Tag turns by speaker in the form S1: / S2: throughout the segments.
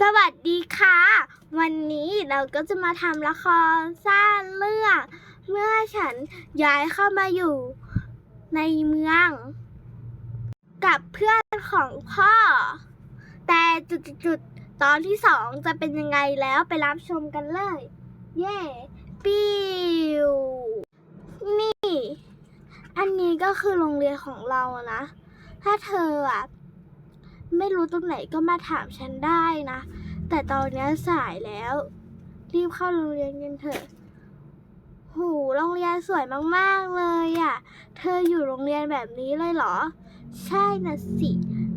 S1: สวัสดีค่ะ วันนี้เราก็จะมาทำละครสร้างเรื่องเมื่อฉันย้ายเข้ามาอยู่ในเมือง กับเพื่อนของพ่อ แต่จุดจุดตอนที่สองจะเป็นยังไงแล้วไปรับชมกันเลย เย่ปิวนี่ อันนี้ก็คือโรงเรียนของเรานะ ถ้าเธออะ ไม่รู้ตรงไหนก็มาถามฉันได้นะ แต่ตอนนี้สายแล้ว รีบเข้าโรงเรียนกันเถอะหูโรงเรียนสวยมากๆเลยอะ่ะ เธออยู่โรงเรียนแบบนี้เลยเหรอ ใช่น่ะสิ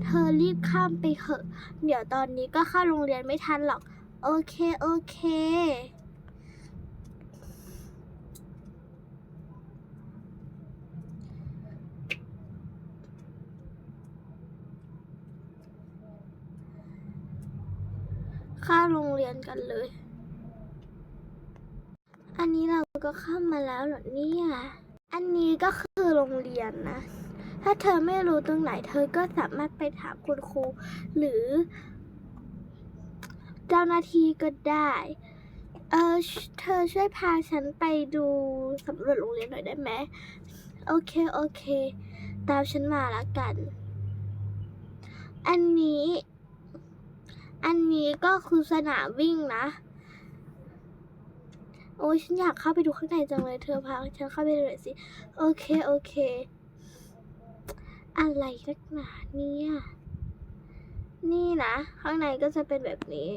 S1: เธอรีบข้ามไปเถอะ เดี๋ยวตอนนี้ก็เข้าโรงเรียนไม่ทันหรอก โอเค โอเค โรงเรียนกันเลย อันนี้เราก็เข้ามาแล้วเหรอเนี่ย อันนี้ก็คือโรงเรียนนะ ถ้าเธอไม่รู้ตรงไหน เธอก็สามารถไปถามคุณครู หรือ เจ้าหน้าที่ก็ได้ เออเธอช่วยพาฉันไปดูสำรวจโรงเรียนหน่อยได้ไหม โอเค โอเค ตามฉันมาละกัน อันนี้ อันนี้ก็คือสนามวิ่งนะ โอ้ยฉันอยากเข้าไปดูข้างในจังเลยเธอพาฉันเข้าไปดูหน่ยสิ โอเค โอเค อะไรนักหนาเนี่ย นี่นะ ข้างในก็จะเป็นแบบนี้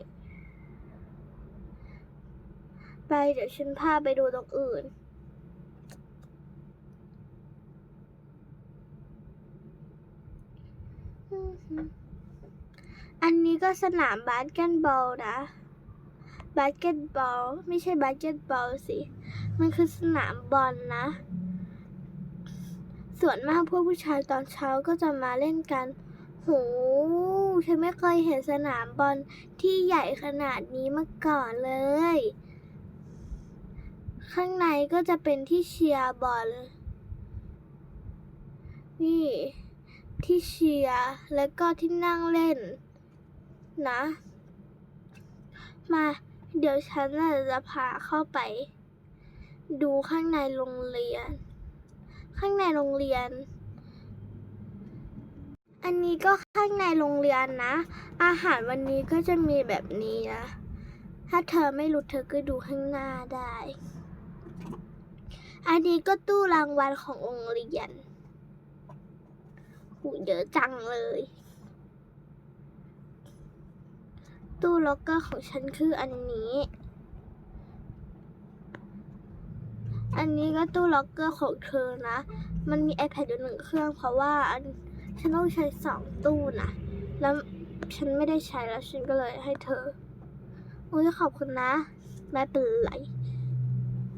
S1: ไปเดี๋ยวฉันพาไปดูตรงอื่นอือ อันนี้ก็สนามบาสเกตบอลนะ บาสเกตบอล ไม่ใช่บาสเกตบอลสิ มันคือสนามบอลนะ ส่วนมากพวกผู้ชายตอนเช้าก็จะมาเล่นกัน โหฉันไม่เคยเห็นสนามบอลที่ใหญ่ขนาดนี้มาก่อนเลย ข้างในก็จะเป็นที่เชียร์บอล นี่ที่เชียร์แล้วก็ที่นั่งเล่น นะ มาเดี๋ยวฉันจะพาเข้าไป ดูข้างในโรงเรียน ข้างในโรงเรียน อันนี้ก็ข้างในโรงเรียนนะ อาหารวันนี้ก็จะมีแบบนี้นะ ถ้าเธอไม่รู้เธอก็ดูข้างหน้าได้ อันนี้ก็ตู้รางวัลของโรงเรียนหูเยอะจังเลย ตู้ล็อกเกอร์ของฉันคืออันนี้ อันนี้ก็ตู้ล็อกเกอร์ของเธอนะ มันมี iPad อยู่หนึ่งเครื่องเพราะว่าอันฉันต้องใช้สองตู้นะ แล้วฉันไม่ได้ใช้แล้วฉันก็เลยให้เธอ อุ้ยขอบคุณนะแม่เป็นไร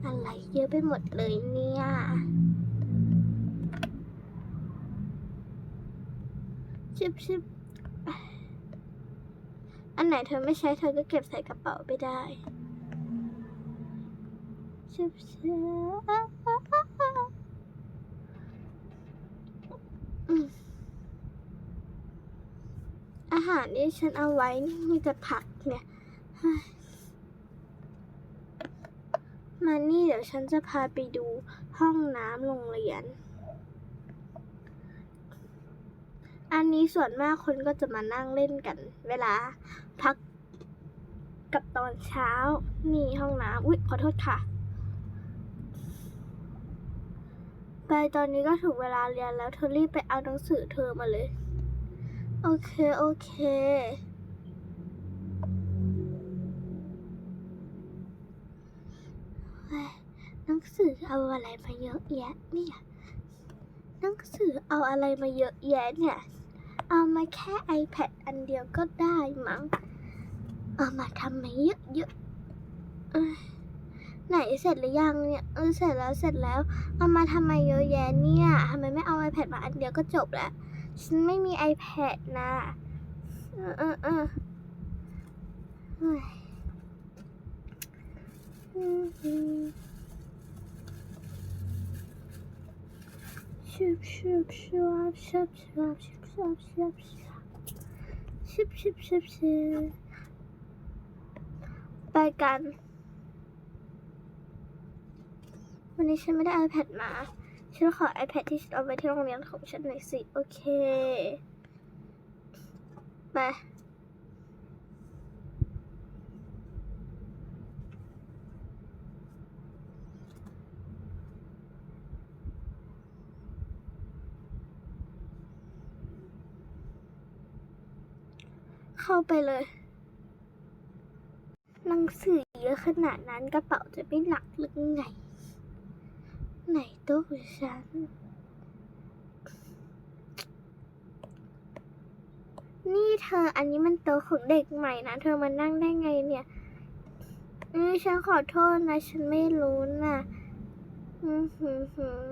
S1: อะไรเยอะไปหมดเลยเนี่ยชิบชิบ อันไหนเธอไม่ใช้เธอก็เก็บใส่กระเป๋าไปได้ชิบเชือาหารที่ฉันเอาไว้นี่มีแต่ผักเนี่ย มานี่เดี๋ยวฉันจะพาไปดูห้องน้ำโรงเรียน อันนี้ส่วนมากคนก็จะมานั่งเล่นกัน เวลาพักกับตอนเช้า นี่ห้องน้ำอุ๊ย ขอโทษค่ะ ไปตอนนี้ก็ถึงเวลาเรียนแล้วเธอรีบไปเอาหนังสือเธอมาเลย โอเค โอเคหนังสือเอาอะไรมาเยอะแยะเนี่ยหนังสือเอาอะไรมาเยอะแยะเนี่ย เอามาแค่ iPad อันเดียวก็ได้มั้ง เอามาทำไมเยอะๆไหนเสร็จหรือยังเนี่ยเออเสร็จแล้วเสร็จแล้ว เอามาทำไมเยอะแยะเนี่ยทำไมไม่เอา iPad มาอันเดียวก็จบแล้วฉันไม่มี iPad นะเออเออเออชุบชุบชุบชุบชุบ บชิบชิบชิบชิบชิบไปกัน วันนี้ฉันไม่ได้ iPad มา ฉันขอ iPad ที่ฉันเอาไปที่โรงเรียนของฉันหน่อยสิ โอเค ไป เข้าไปเลยหนังสือเยอะขนาดนั้นกระเป๋าจะไม่หนักหรือไง ไหนโต๊ะฉัน นี่เธออันนี้มันโต๊ะของเด็กใหม่นะ เธอมานั่งได้ไงเนี่ยอือฉันขอโทษนะ ฉันไม่รู้นะอือหือหือ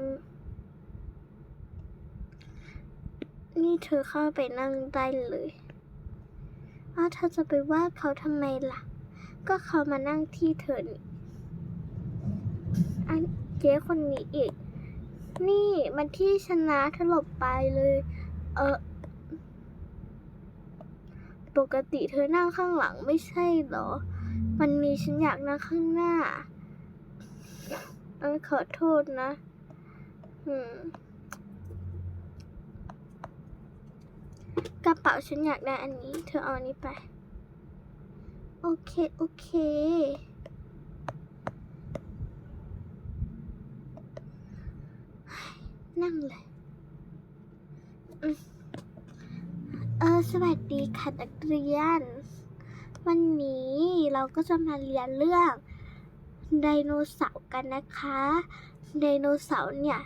S1: นี่เธอเข้าไปนั่งได้เลย อ้าวเธอจะไปว่าเขาทำไมล่ะ ก็เขามานั่งที่เธอนี่อันเจ๊คนนี้อีก นี่มันที่ชนะเธอหลบไปเลย เออปกติเธอนั่งข้างหลังไม่ใช่เหรอวันนี้ฉันอยากนั่งข้างหน้าเออขอโทษนะ อืม กระเป๋าฉันอยากได้อันนี้ เธอเอาอันนี้ไป โอเค โอเค นั่งเลยอเออ สวัสดีค่ะนักเรียน วันนี้เราก็จะมาเรียนเรื่องไดโนเสาร์กันนะคะ ไดโนเสาร์เนี่ย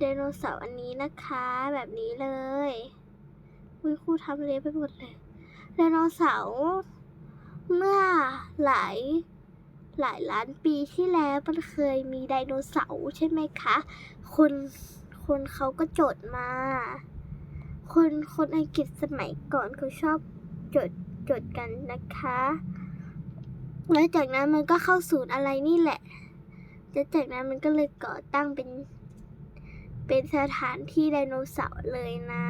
S1: ไดโนเสาร์อันนี้นะคะ แบบนี้เลยวิครูทำเละไปหมดเลยไดโนเสาร์เมื่อหลายหลายล้านปีที่แล้วมันเคยมีไดโนเสาร์ใช่ไหมคะ คนคนเขาก็จดมา คนคนอังกฤษสมัยก่อนเขาชอบจดจดกันนะคะ แล้วจากนั้นมันก็เข้าศูนย์อะไรนี่แหละแล้วจากนั้นมันก็เลยก่อตั้งเป็น เป็นสถานที่ไดโนเสาร์เลยนะ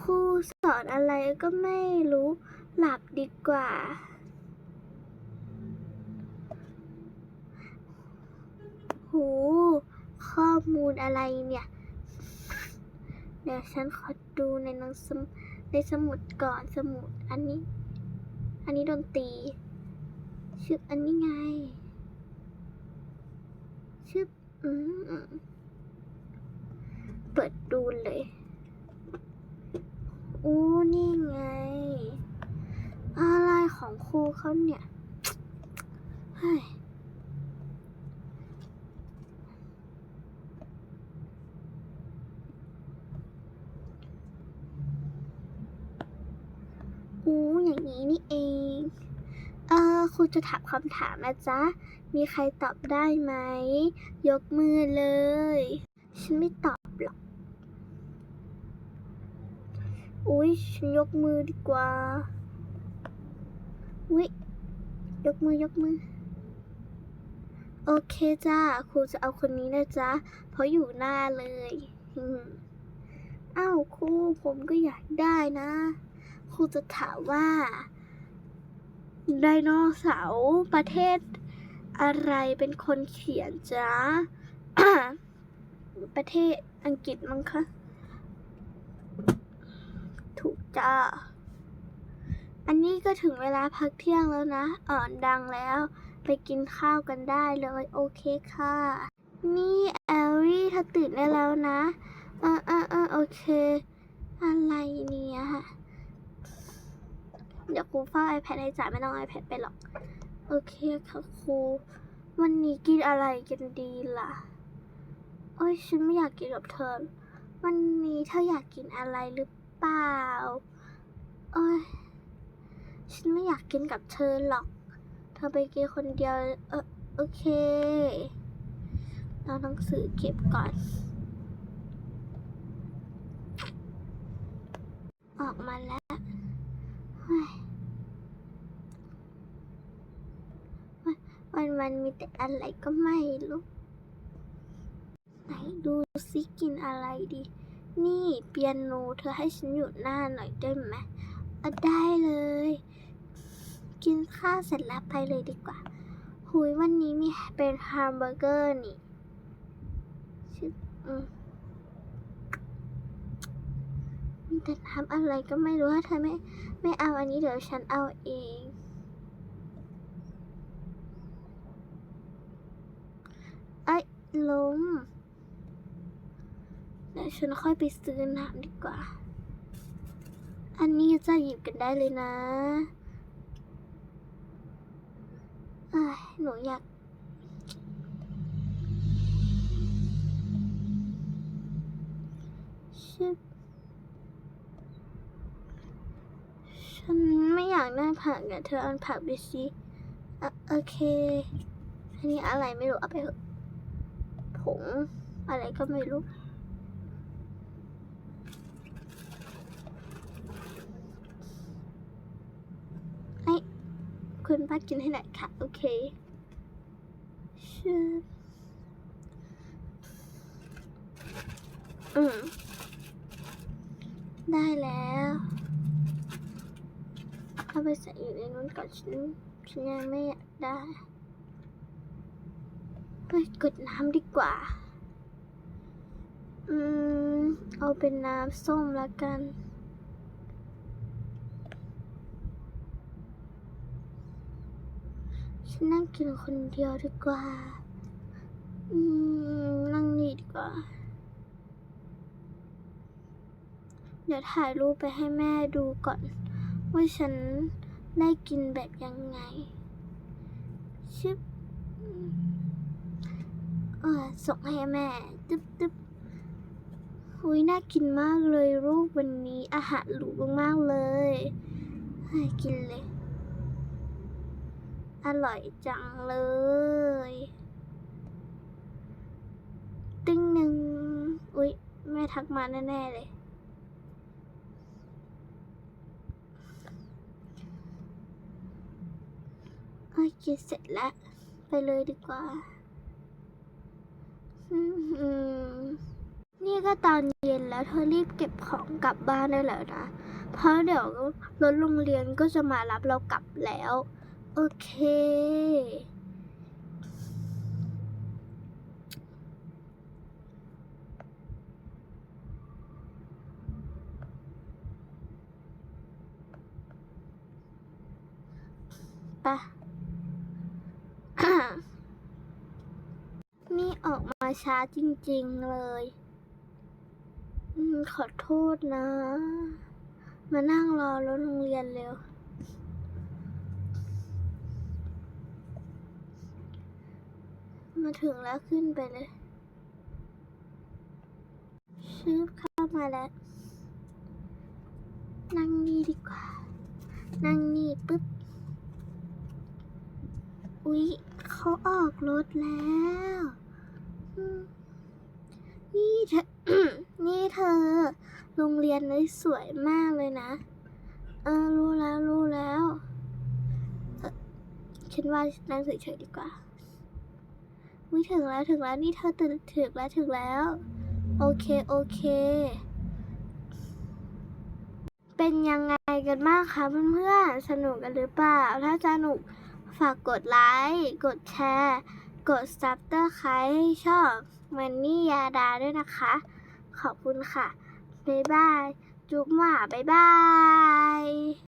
S1: ครูสอนอะไรก็ไม่รู้หลับดีกว่า หู ข้อมูลอะไรเนี่ย เดี๋ยวฉันขอดูในหนังสมในสมุดก่อนสมุดอันนี้ อันนี้ดนตรีชื่ออันนี้ไง ชื่อเปิดดูเลยอู้นี่ไง อะไรของครูเขาเนี่ยเฮ้ย อู้อย่างนี้นี่เอง เออ ครูจะถามคำถามนะจ๊ะ มีใครตอบได้ไหม ยกมือเลย ฉันไม่ตอบหรอก อุ้ยฉันยกมือดีกว่า อุ้ยยกมือยกมือ โอเคจ้า ครูจะเอาคนนี้นะจ๊ะ เพราะอยู่หน้าเลยอ้าวครูผมก็อยากได้นะ ครูจะถามว่า ไดโนเสาร์ประเทศอะไรเป็นคนเขียนจ๊ะประเทศอังกฤษมั้งคะ ถูกจ้า อันนี้ก็ถึงเวลาพักเที่ยงแล้วนะ อ่อนดังแล้ว ไปกินข้าวกันได้เลยโอเคค่ะ นี่แอลลี่เธอตื่นได้แล้วนะ เออเออเออโอเค อะไรเนี่ย เดี๋ยวครูเฝ้า iPad ให้จ่าไม่ต้อง iPad ไปหรอก โอเคค่ะครู วันนี้กินอะไรกันดีล่ะ โอ้ยฉันไม่อยากกินกับเธอ วันนี้เธออยากกินอะไรหรือเปล่า โอ้ยฉันไม่อยากกินกับเธอหรอก เธอไปกินคนเดียว เออโอเคเอาหนังสือเก็บก่อน ออกมาแล้วเฮ้ยวัน วันมีแต่อะไรก็ไม่รู้ ไหนดูซิกินอะไรดี นี่เปียโนเธอให้ฉันอยู่หน้าหน่อยได้ไหมอะได้เลย กินข้าวเสร็จแล้วไปเลยดีกว่า หุยวันนี้มีเป็นแฮมเบอร์เกอร์นี่ชิอืมมีแต่ทำอะไรก็ไม่รู้ถ้าเธอไม่ไม่เอาอันนี้เดี๋ยวฉันเอาเอง ไอ้ย ล้มเดี๋ยวฉันค่อยไปซื้อน้ำดีกว่า อันนี้จะหยิบกันได้เลยนะเอ้ยหนูอยากชิบฉันไม่อยากได้ผักอะเธอเอาผักไปสิอะโอเค อันนี้อะไรไม่รู้เอาไปเถอะ ง อะไรก็ไม่รู้ ไอ้คุณป้ากินให้หน่อยค่ะ โอเคชื่ออืม ได้แล้วเอาไปใส่อยู่ในนู้นก่อนฉันฉันยังไม่อยากได้ ไปกดน้ำดีกว่า อืม เอาเป็นน้ำส้มล้วกัน ฉันนั่งกินคนเดียวดีกว่า อืม นั่งนี่ดีกว่า เดี๋ยวถ่ายรูปไปให้แม่ดูก่อน ว่าฉันได้กินแบบยังไงชึบ เออส่งให้แม่ตึ๊บตึ๊บหุยน่ากินมากเลยรูปวันนี้อาหารหรูมากๆเลยให้กินเลย อร่อยจังเลย ตึ้งหนึ่งอุ๊ยแม่ทักมาแน่ ๆ เลยโอ้ยกินเสร็จแล้ว ไปเลยดีกว่า นี่ก็ตอนเย็นแล้วเธอรีบเก็บของกลับบ้านได้แล้วนะ เพราะเดี๋ยวรถโรงเรียนก็จะมารับเรากลับแล้ว โอเคไปะ นี่ออก มาช้าจริงๆเลย อืม ขอโทษนะ มานั่งรอรถโรงเรียนเร็ว มาถึงแล้วขึ้นไปเลย ชืบเข้ามาแล้ว นั่งนี่ดีกว่า นั่งนี่ปุ๊บ อุ๊ย เขาออกรถแล้ว นี่เธอนี่เธอ โรงเรียนเลยสวยมากเลยนะ เออ รู้แล้วรู้แล้วฉันว่านั่งเฉยๆดีกว่าอุ๊ยถึงแล้วถึงแล้วนี่เธอตื่นถึงแล้วถึงแล้ว โอเคโอเค เป็นยังไงกันบ้างคะเพื่อนๆสนุกกันหรือเปล่า ถ้าสนุกฝากกดไลค์ กดแชร์ กดซับสไครต์ชอบมันนี่ยาดาด้วยนะคะ ขอบคุณค่ะ บ๊ายบาย จุ๊บหมาบ๊ายบาย